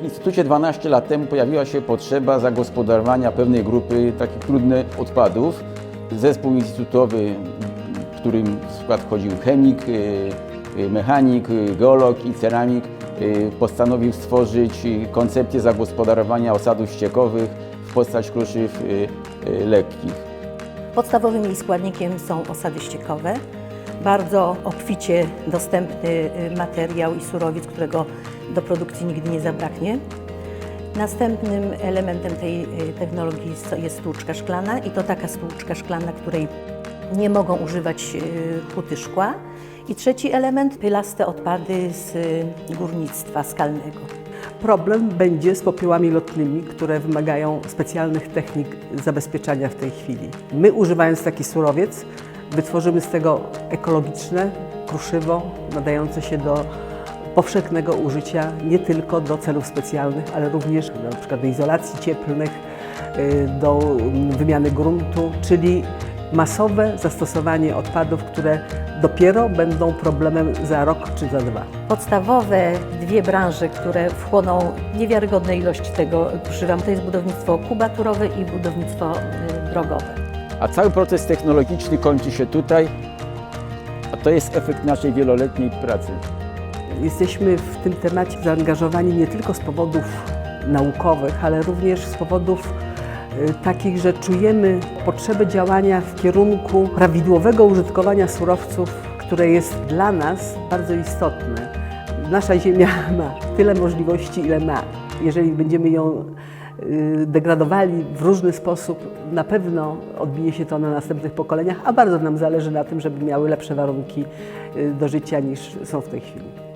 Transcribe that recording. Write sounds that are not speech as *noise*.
W Instytucie 12 lat temu pojawiła się potrzeba zagospodarowania pewnej grupy takich trudnych odpadów. Zespół instytutowy, w którym w skład wchodził chemik, y, y, mechanik, y, geolog i ceramik, postanowił stworzyć koncepcję zagospodarowania osadów ściekowych w postać kruszyw lekkich. Podstawowym jej składnikiem są osady ściekowe. Bardzo obficie dostępny y, materiał i surowiec, którego do produkcji nigdy nie zabraknie. Następnym elementem tej y, technologii jest- stłuczka szklana i to taka stłuczka szklana, której nie mogą używać y, huty szkła. I trzeci element, pylaste odpady z górnictwa skalnego. Problem będzie z popiołami lotnymi, które wymagają specjalnych technik zabezpieczania w tej chwili. My używając taki surowiec, wytworzymy z tego ekologiczne kruszywo nadające się do powszechnego użycia nie tylko do celów specjalnych, ale również na przykład do izolacji cieplnych, y, do wymiany gruntu, czyli masowe zastosowanie odpadów, które dopiero będą problemem za rok czy za dwa. Podstawowe dwie branże, które wchłoną niewiarygodne ilości tego kruszywa, to jest budownictwo kubaturowe i budownictwo y, drogowe. A cały proces technologiczny kończy się tutaj, a to jest efekt naszej wieloletniej pracy. Jesteśmy w tym temacie zaangażowani nie tylko z powodów naukowych, ale również z powodów y, takich, że czujemy potrzebę działania w kierunku prawidłowego użytkowania surowców, które jest dla nas bardzo istotne. Nasza Ziemia *laughs* ma tyle możliwości, ile ma. Jeżeli będziemy ją degradowali w różny sposób, na pewno odbije się to na następnych pokoleniach, a bardzo nam zależy na tym, żeby miały lepsze warunki y, do życia niż są w tej chwili.